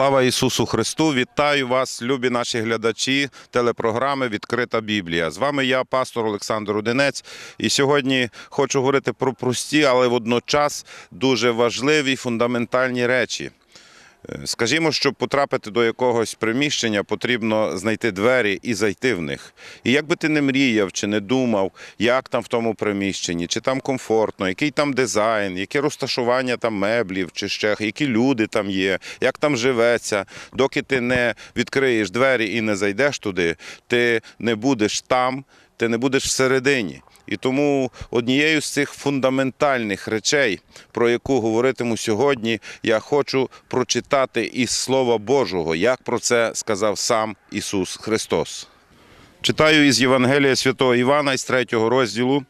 Слава Ісусу Христу! Вітаю вас, любі наші глядачі телепрограми Відкрита Біблія. З вами я, пастор Олександр Одинець. І сьогодні хочу говорити про прості, але водночас дуже важливі фундаментальні речі. Скажімо, щоб потрапити до якогось приміщення, потрібно знайти двері і зайти в них. І як би ти не мріяв чи не думав, як там в тому приміщенні, чи там комфортно, який там дизайн, яке розташування там меблів, чи ще які люди там є, як там живеться, доки ти не відкриєш двері і не зайдеш туди, ти не будеш там, ти не будеш всередині. І тому однією з цих фундаментальних речей, про яку говоритиму сьогодні, я хочу прочитати із Слова Божого, як про це сказав сам Ісус Христос. Читаю із Євангелія святого Івана із третього розділу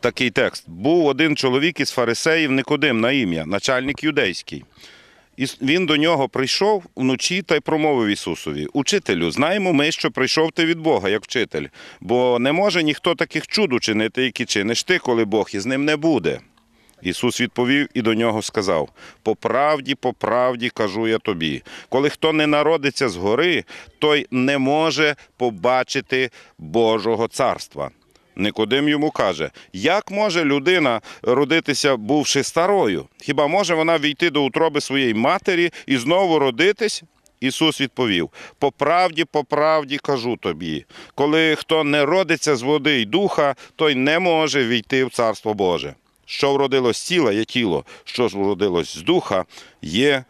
такий текст. Був один чоловік із фарисеїв Никодим на ім'я, начальник юдейський. І він до нього прийшов вночі та й промовив Ісусові: Учителю, знаємо ми, що прийшов ти від Бога, як вчитель, бо не може ніхто таких чуд учинити, які чиниш ти, коли Бог із ним не буде. Ісус відповів і до нього сказав: По правді, по правді кажу я тобі, коли хто не народиться згори, той не може побачити Божого царства. Никодим йому каже: як може людина родитися, бувши старою? Хіба може вона війти до утроби своєї матері і знову родитись? Ісус відповів: По правді, по правді кажу тобі, коли хто не родиться з води й духа, той не може війти в Царство Боже. Що вродилось тіла, є тіло, що ж вродилось з духа, є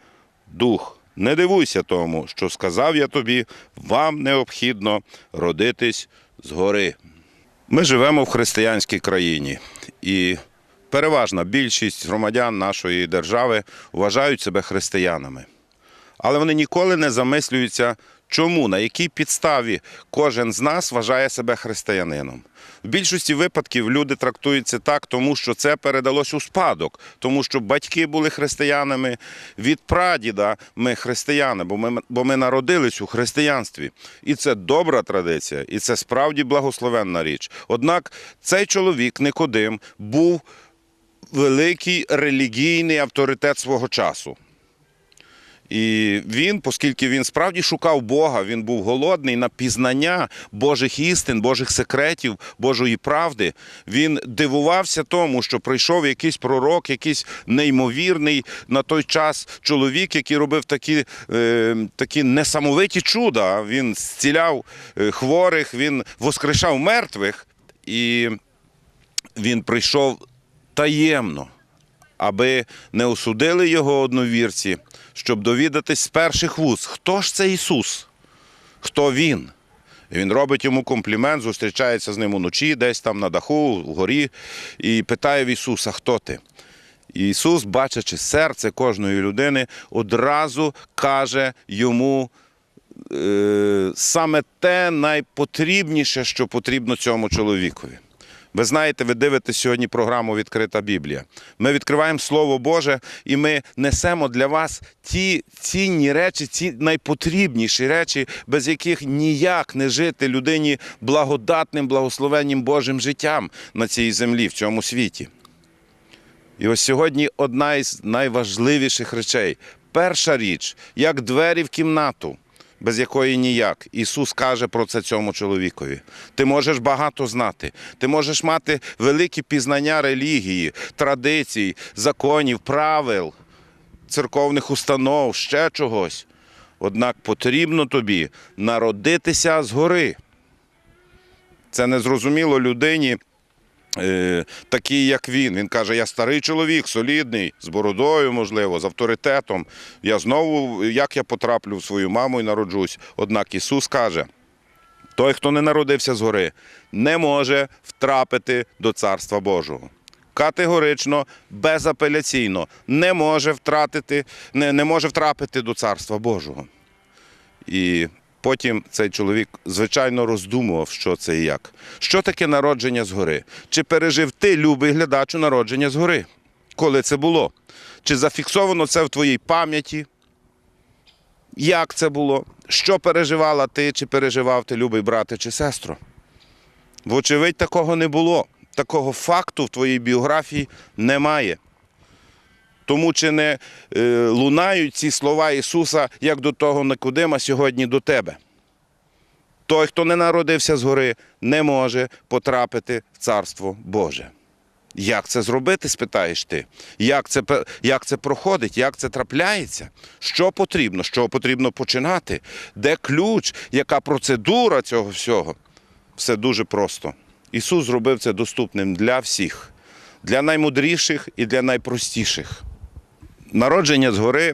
дух. Не дивуйся тому, що сказав я тобі, вам необхідно родитись згори. Ми живемо в християнській країні, і переважна більшість громадян нашої держави вважають себе християнами. Але вони ніколи не замислюються, чому, на якій підставі кожен з нас вважає себе християнином. В більшості випадків люди трактуються так, тому що це передалось у спадок, тому що батьки були християнами від прадіда. Ми християни, бо ми, бо ми народились у християнстві. І це добра традиція, і це справді благословенна річ. Однак цей чоловік Никодим був великий релігійний авторитет свого часу. І він, оскільки він справді шукав Бога, він був голодний на пізнання Божих істин, Божих секретів, Божої правди. Він дивувався тому, що прийшов якийсь пророк, якийсь неймовірний на той час чоловік, який робив такі, е, такі несамовиті чуда. Він зціляв е, хворих, він воскрешав мертвих, і він прийшов таємно аби не осудили його одновірці, щоб довідатись з перших вуз, хто ж це Ісус, хто Він. І Він робить йому комплімент, зустрічається з ним уночі, десь там на даху, вгорі, і питає в Ісуса, хто ти? І Ісус, бачачи серце кожної людини, одразу каже йому е, саме те найпотрібніше, що потрібно цьому чоловікові. Ви знаєте, ви дивитесь сьогодні програму Відкрита Біблія. Ми відкриваємо Слово Боже і ми несемо для вас ті цінні речі, ті найпотрібніші речі, без яких ніяк не жити людині благодатним, благословенним Божим життям на цій землі, в цьому світі. І ось сьогодні одна із найважливіших речей. Перша річ, як двері в кімнату, без якої ніяк. Ісус каже про це цьому чоловікові. Ти можеш багато знати, ти можеш мати великі пізнання релігії, традицій, законів, правил, церковних установ, ще чогось. Однак потрібно тобі народитися згори. Це незрозуміло людині, такий, як він. Він каже: я старий чоловік, солідний, з бородою, можливо, з авторитетом. Я знову, як я потраплю в свою маму і народжусь. Однак Ісус каже: той, хто не народився згори, не може втрапити до Царства Божого. Категорично, безапеляційно не може втратити, не, не може втрапити до Царства Божого. І потім цей чоловік, звичайно, роздумував, що це і як. Що таке народження згори? Чи пережив ти, любий глядачу, народження згори? Коли це було? Чи зафіксовано це в твоїй пам'яті? Як це було? Що переживала ти, чи переживав ти, любий брате чи сестро? Вочевидь, такого не було. Такого факту в твоїй біографії немає. Тому чи не е, лунають ці слова Ісуса як до того Никодима сьогодні до тебе? Той, хто не народився згори, не може потрапити в Царство Боже. Як це зробити, спитаєш ти? Як це, як це проходить, як це трапляється? Що потрібно? Що потрібно починати? Де ключ? Яка процедура цього всього? Все дуже просто. Ісус зробив це доступним для всіх, для наймудріших і для найпростіших. Народження згори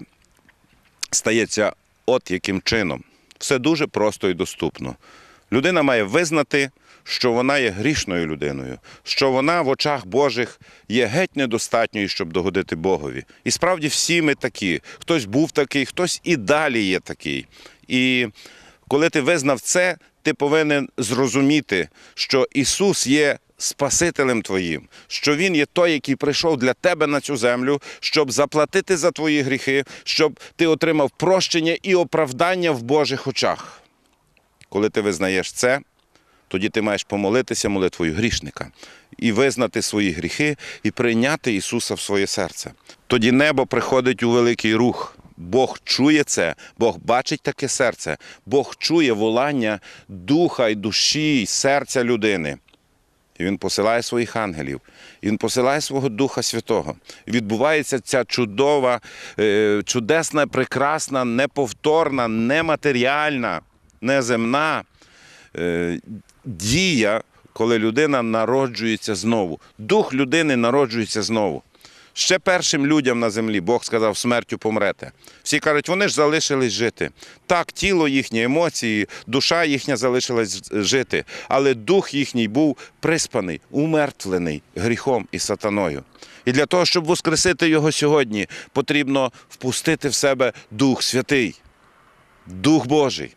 стається от яким чином. Все дуже просто і доступно. Людина має визнати, що вона є грішною людиною, що вона в очах Божих є геть недостатньою, щоб догодити Богові. І справді всі ми такі. Хтось був такий, хтось і далі є такий. І коли ти визнав це, ти повинен зрозуміти, що Ісус є Спасителем твоїм, що Він є той, який прийшов для тебе на цю землю, щоб заплатити за твої гріхи, щоб ти отримав прощення і оправдання в Божих очах. Коли ти визнаєш це, тоді ти маєш помолитися молитвою грішника і визнати свої гріхи, і прийняти Ісуса в своє серце. Тоді небо приходить у великий рух. Бог чує це, Бог бачить таке серце, Бог чує волання духа і душі, і серця людини. І він посилає своїх ангелів, він посилає свого Духа Святого. Відбувається ця чудова, е, чудесна, прекрасна, неповторна, нематеріальна, неземна е, дія, коли людина народжується знову. Дух людини народжується знову. Ще першим людям на землі Бог сказав, смертю помрете. Всі кажуть, вони ж залишились жити. Так, тіло їхнє, емоції, душа їхня залишилась жити, але дух їхній був приспаний, умертвлений гріхом і сатаною. І для того, щоб воскресити його сьогодні, потрібно впустити в себе Дух Святий, Дух Божий.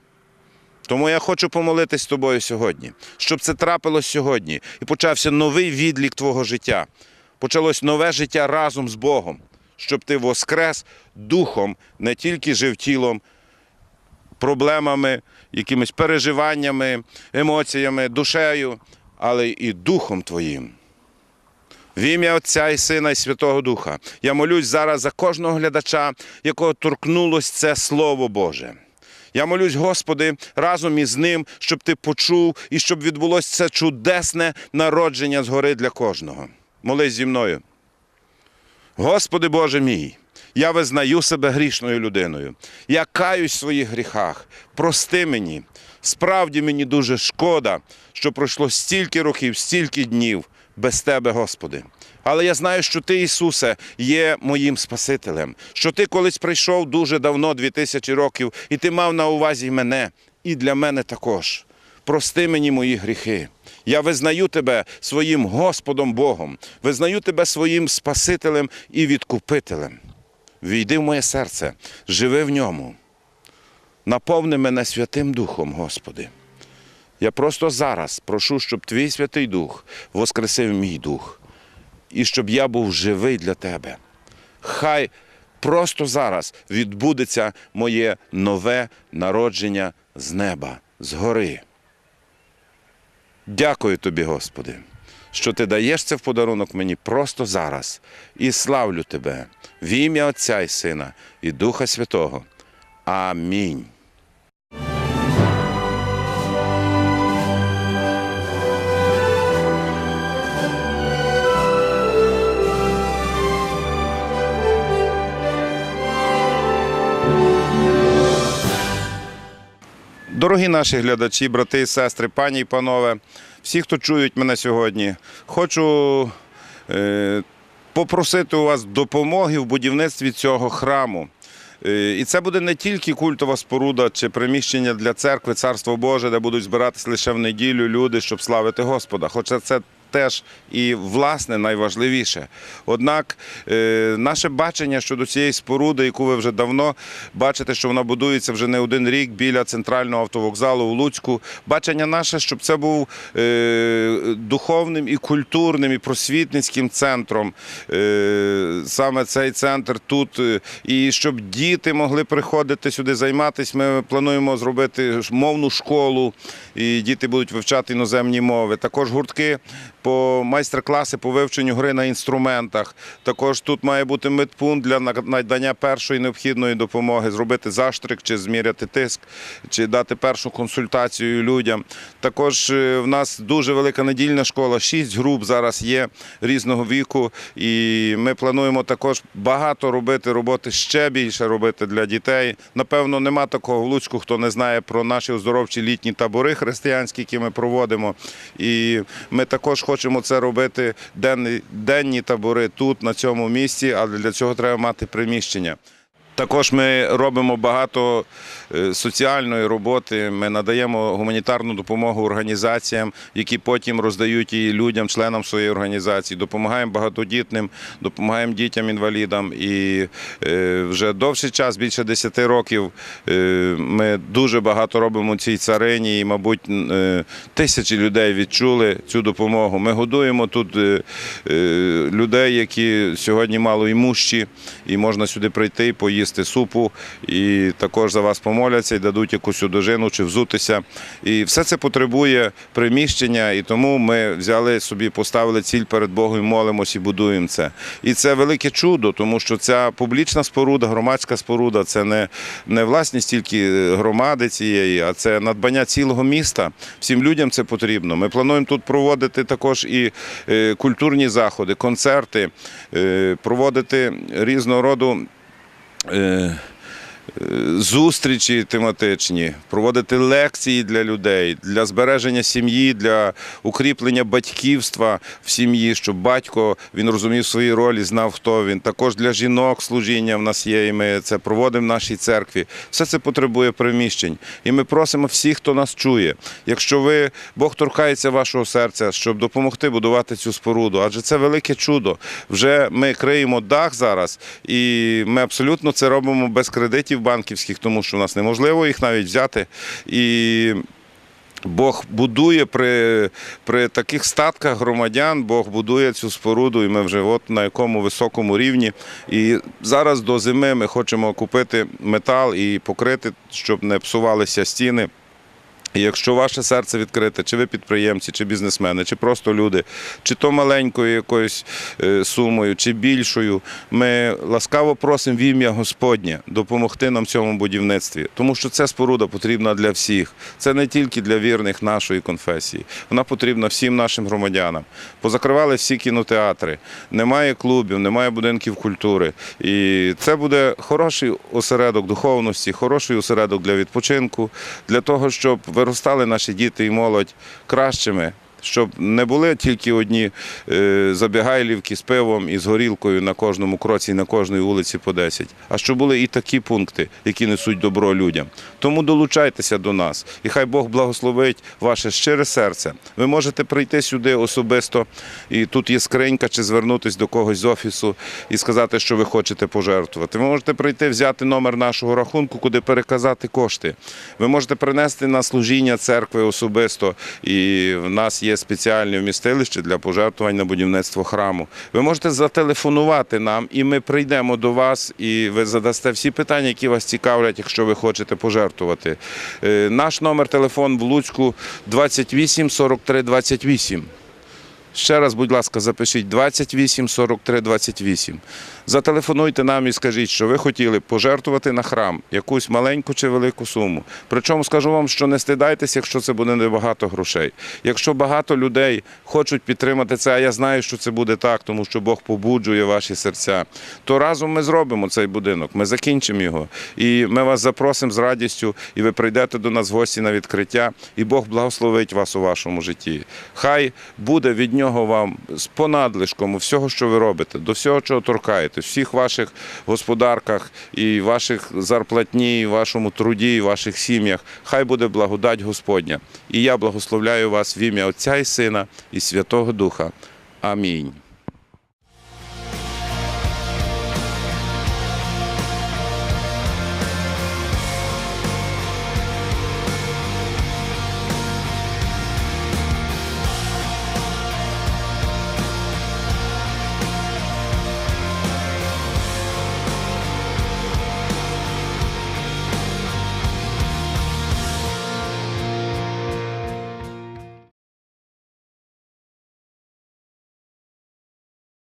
Тому я хочу помолитись з тобою сьогодні, щоб це трапилось сьогодні і почався новий відлік твого життя. Почалось нове життя разом з Богом, щоб ти воскрес духом, не тільки жив тілом, проблемами, якимись переживаннями, емоціями, душею, але і духом твоїм. В ім'я Отця і Сина і Святого Духа. Я молюсь зараз за кожного глядача, якого торкнулось це Слово Боже. Я молюсь, Господи, разом із ним, щоб ти почув і щоб відбулося це чудесне народження згори для кожного. Молись зі мною. Господи Боже мій, я визнаю себе грішною людиною. Я каюсь в своїх гріхах. Прости мені. Справді мені дуже шкода, що пройшло стільки років, стільки днів без Тебе, Господи. Але я знаю, що Ти, Ісусе, є моїм Спасителем, що Ти колись прийшов дуже давно, дві тисячі років, і Ти мав на увазі мене, і для мене також. Прости мені мої гріхи. Я визнаю тебе своїм Господом Богом, визнаю тебе своїм Спасителем і відкупителем. Війди в моє серце, живи в ньому. Наповни мене Святим Духом, Господи. Я просто зараз прошу, щоб Твій Святий Дух воскресив мій дух, і щоб я був живий для Тебе. Хай просто зараз відбудеться моє нове народження з неба, з гори. Дякую тобі, Господи, що ти даєш це в подарунок мені просто зараз. І славлю тебе в ім'я Отця і Сина і Духа Святого. Амінь. Дорогі наші глядачі, брати і сестри, пані і панове, всі, хто чують мене сьогодні, хочу е, попросити у вас допомоги в будівництві цього храму. Е, І це буде не тільки культова споруда чи приміщення для церкви, царство Боже, де будуть збиратись лише в неділю люди, щоб славити Господа. Хоча це теж і власне найважливіше. Однак е, наше бачення щодо цієї споруди, яку ви вже давно бачите, що вона будується вже не один рік біля центрального автовокзалу у Луцьку. Бачення наше, щоб це був е, духовним і культурним, і просвітницьким центром. Е, саме цей центр тут, і щоб діти могли приходити сюди займатися. Ми плануємо зробити мовну школу, і діти будуть вивчати іноземні мови. Також гуртки по майстер-класи по вивченню гри на інструментах. Також тут має бути медпункт для надання першої необхідної допомоги, зробити заштрик чи зміряти тиск, чи дати першу консультацію людям. Також е, в нас дуже велика недільна школа, шість груп зараз є різного віку, і ми плануємо також багато робити роботи ще більше робити для дітей. Напевно, нема такого в Луцьку, хто не знає про наші оздоровчі літні табори християнські, які ми проводимо. І ми також хочемо це робити денні, денні табори тут, на цьому місці, але для цього треба мати приміщення. Також ми робимо багато е, соціальної роботи. Ми надаємо гуманітарну допомогу організаціям, які потім роздають її людям, членам своєї організації. Допомагаємо багатодітним, допомагаємо дітям-інвалідам. І е, вже довший час, більше 10 років, е, ми дуже багато робимо цій царині, і, мабуть, тисячі людей відчули цю допомогу. Ми годуємо тут людей, які сьогодні мало малоімущі, і можна сюди прийти і поїсти супу, і також за вас помоляться і дадуть якусь одежину чи взутися. І все це потребує приміщення, і тому ми взяли собі, поставили ціль перед Богом, молимось і будуємо це. І це велике чудо, тому що ця публічна споруда, громадська споруда це не, не власність тільки громади цієї, а це надбання цілого міста. Всім людям це потрібно. Ми плануємо тут проводити також і е, культурні заходи, концерти, е, проводити різного роду. Е, е, Зустрічі тематичні, проводити лекції для людей, для збереження сім'ї, для укріплення батьківства в сім'ї, щоб батько він розумів свої ролі, знав, хто він. Також для жінок служіння в нас є, і ми це проводимо в нашій церкві. Все це потребує приміщень. І ми просимо всіх, хто нас чує. Якщо ви Бог торкається вашого серця, щоб допомогти будувати цю споруду, адже це велике чудо. Вже ми криємо дах зараз, і ми абсолютно це робимо без кредитів банківських, тому що в нас неможливо їх навіть взяти. І Бог будує при, при таких статках громадян, Бог будує цю споруду, і ми вже от на якому високому рівні. І зараз до зими ми хочемо купити метал і покрити, щоб не псувалися стіни. І якщо ваше серце відкрите, чи ви підприємці, чи бізнесмени, чи просто люди, чи то маленькою якоюсь е, сумою, чи більшою, ми ласкаво просимо в ім'я Господнє допомогти нам в цьому будівництві, тому що ця споруда потрібна для всіх. Це не тільки для вірних нашої конфесії, вона потрібна всім нашим громадянам. Позакривали всі кінотеатри, немає клубів, немає будинків культури. І це буде хороший осередок духовності, хороший осередок для відпочинку, для того, щоб виростали наші діти і молодь кращими. Щоб не були тільки одні е, забігайлівки з пивом і з горілкою на кожному кроці і на кожній вулиці по 10, а щоб були і такі пункти, які несуть добро людям. Тому долучайтеся до нас, і хай Бог благословить ваше щире серце. Ви можете прийти сюди особисто, і тут є скринька, чи звернутися до когось з офісу і сказати, що ви хочете пожертвувати. Ви можете прийти, взяти номер нашого рахунку, куди переказати кошти. Ви можете принести на служіння церкви особисто, і в нас є спеціальне вмістилище для пожертвувань на будівництво храму. Ви можете зателефонувати нам, і ми прийдемо до вас, і ви задасте всі питання, які вас цікавлять, якщо ви хочете пожертвувати. Е, Наш номер телефон в Луцьку 28 43 28. Ще раз, будь ласка, запишіть 28 43 28. Зателефонуйте нам і скажіть, що ви хотіли пожертвувати на храм якусь маленьку чи велику суму. Причому скажу вам, що не стидайтеся, якщо це буде небагато грошей. Якщо багато людей хочуть підтримати це, а я знаю, що це буде так, тому що Бог побуджує ваші серця, то разом ми зробимо цей будинок, ми закінчимо його. І ми вас запросимо з радістю, і ви прийдете до нас в гості на відкриття, і Бог благословить вас у вашому житті. Хай буде від нього вам з понадлишком всього, що ви робите, до всього, чого в всіх ваших господарках і ваших зарплатні, і вашому труді, і ваших сім'ях. Хай буде благодать Господня. І я благословляю вас в ім'я Отця і Сина і Святого Духа. Амінь.